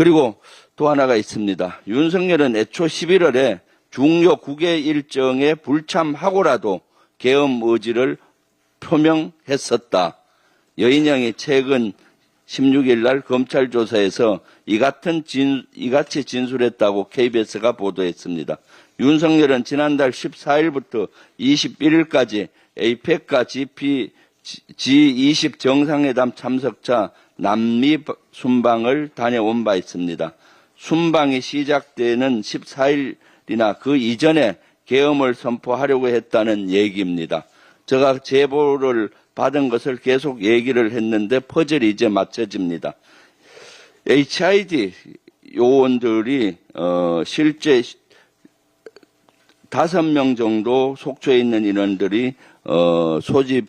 그리고 또 하나가 있습니다. 윤석열은 애초 11월에 중요 국외 일정에 불참하고라도 계엄 의지를 표명했었다. 여인영이 최근 16일 날 검찰 조사에서 이 같은 진, 이같이 진술했다고 KBS가 보도했습니다. 윤석열은 지난달 14일부터 21일까지 에이펙과 GP, G20 정상회담 참석자 남미 순방을 다녀온 바 있습니다. 순방이 시작되는 14일이나 그 이전에 계엄을 선포하려고 했다는 얘기입니다. 제가 제보를 받은 것을 계속 얘기를 했는데 퍼즐이 이제 맞춰집니다. HID 요원들이 어, 실제 다섯 명 정도 속초에 있는 인원들이 어, 소집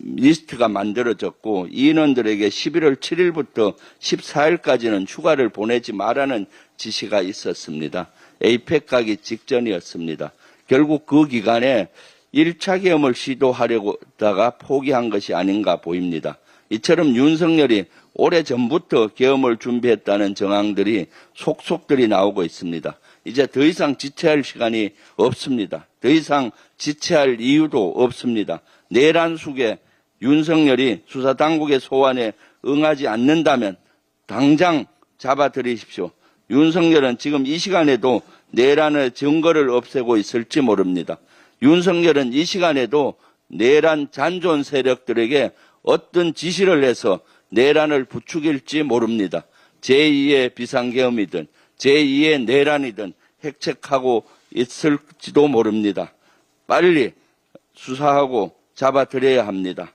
리스트가 만들어졌고 이 인원들에게 11월 7일부터 14일까지는 휴가를 보내지 말라는 지시가 있었습니다. 에이펙 가기 직전이었습니다. 결국 그 기간에 1차 계엄을 시도하려다가 포기한 것이 아닌가 보입니다. 이처럼 윤석열이 오래 전부터 계엄을 준비했다는 정황들이 속속들이 나오고 있습니다. 이제 더 이상 지체할 시간이 없습니다. 더 이상 지체할 이유도 없습니다. 내란 속에 윤석열이 수사 당국의 소환에 응하지 않는다면 당장 잡아들이십시오. 윤석열은 지금 이 시간에도 내란의 증거를 없애고 있을지 모릅니다. 윤석열은 이 시간에도 내란 잔존 세력들에게 어떤 지시를 해서 내란을 부추길지 모릅니다. 제2의 비상계엄이든 제2의 내란이든 핵책하고 있을지도 모릅니다. 빨리 수사하고 잡아들여야 합니다.